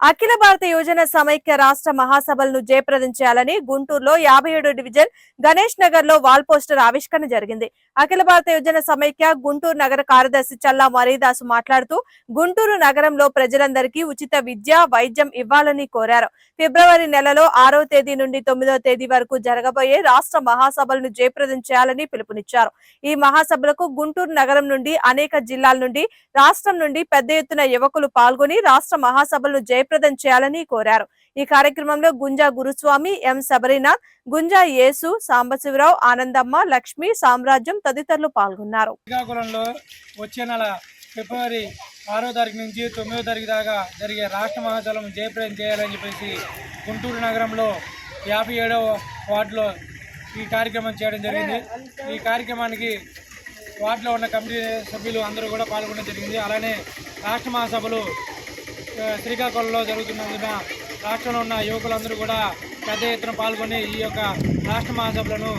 అఖిల భారత యువజన సమైక్య రాష్ట్ర మహాసభలను జయప్రదం చేయాలని గుంటూరులో యాభై ఏడు డివిజన్ గణేష్ నగర్లో వాల్ పోస్టర్ ఆవిష్కరణ జరిగింది. అఖిల భారత యువజన సమైక్య గుంటూరు నగర కార్యదర్శి చల్లా మరీదాసు మాట్లాడుతూ గుంటూరు నగరంలో ప్రజలందరికీ ఉచిత విద్య వైద్యం ఇవ్వాలని కోరారు. ఫిబ్రవరి నెలలో ఆరో తేదీ నుండి తొమ్మిదో తేదీ వరకు జరగబోయే రాష్ట్ర మహాసభలను జయప్రదం చేయాలని పిలుపునిచ్చారు. ఈ మహాసభలకు గుంటూరు నగరం నుండి అనేక జిల్లాల నుండి రాష్ట్రం నుండి పెద్ద ఎత్తున యువకులు పాల్గొని రాష్ట్ర మహాసభలను జయప్రదం చేయాలని కోరారు. ఈ కార్యక్రమంలో గుంజా గురుస్వామి ఎం శబరినాథ్ గుంజా యేసు సాంబశివరావు ఆనందమ్మ లక్ష్మి సామ్రాజ్యం తదితరులు పాల్గొన్నారు. శ్రీకాకుళంలో వచ్చే నెల ఫిబ్రవరి ఆరో తారీఖు నుంచి తొమ్మిదో తారీఖు దాకా జరిగే రాష్ట్ర మహాసభలం జయప్రదం చేయాలని చెప్పేసి గుంటూరు నగరంలో యాభై ఏడవ వార్డులో ఈ కార్యక్రమం చేయడం జరిగింది. ఈ కార్యక్రమానికి వార్డులో ఉన్న కమిటీ సభ్యులు అందరూ కూడా పాల్గొనడం జరిగింది. అలానే రాష్ట్ర మహాసభలు శ్రీకాకుళంలో జరుగుతున్నందున రాష్ట్రంలో ఉన్న యువకులందరూ కూడా పెద్ద ఎత్తున పాల్గొని ఈ యొక్క రాష్ట్ర మహాసభలను